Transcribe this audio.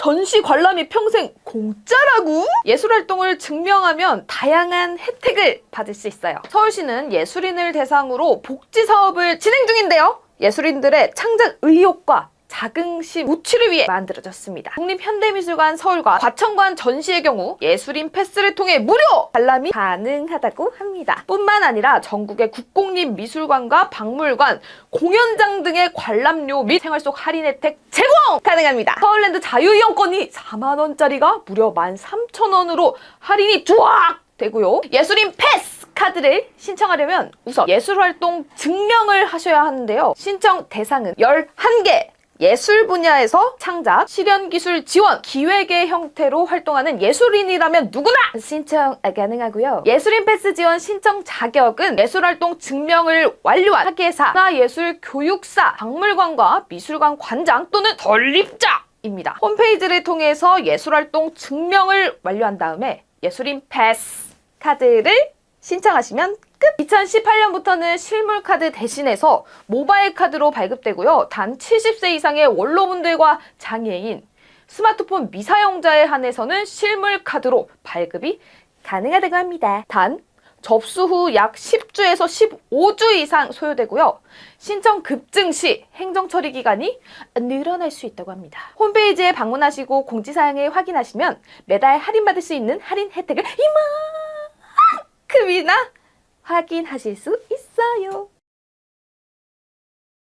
전시 관람이 평생 공짜라고? 예술 활동을 증명하면 다양한 혜택을 받을 수 있어요. 서울시는 예술인을 대상으로 복지 사업을 진행 중인데요. 예술인들의 창작 의욕과 자긍심 우치를 위해 만들어졌습니다. 국립현대미술관 서울과 과천관 전시의 경우 예술인 패스를 통해 무료 관람이 가능하다고 합니다. 뿐만 아니라 전국의 국공립미술관과 박물관, 공연장 등의 관람료 및 생활 속 할인 혜택 제공 가능합니다. 서울랜드 자유이용권이 4만원짜리가 무려 13,000원으로 할인이 쫙 되고요. 예술인 패스! 카드를 신청하려면 우선 예술활동 증명을 하셔야 하는데요. 신청 대상은 11개! 예술 분야에서 창작, 실현 기술 지원, 기획의 형태로 활동하는 예술인이라면 누구나 신청 가능하고요. 예술인 패스 지원 신청 자격은 예술활동 증명을 완료한 학예사, 문화예술 교육사, 박물관과 미술관 관장 또는 건립자 입니다. 홈페이지를 통해서 예술활동 증명을 완료한 다음에 예술인 패스 카드를 신청하시면 끝! 2018년부터는 실물 카드 대신해서 모바일 카드로 발급되고요. 단 70세 이상의 원로분들과 장애인, 스마트폰 미사용자에 한해서는 실물 카드로 발급이 가능하다고 합니다. 단 접수 후 약 10주에서 15주 이상 소요되고요. 신청 급증 시 행정 처리 기간이 늘어날 수 있다고 합니다. 홈페이지에 방문하시고 공지사항을 확인하시면 매달 할인받을 수 있는 할인 혜택을 이 만큼이나 확인하실 수 있어요.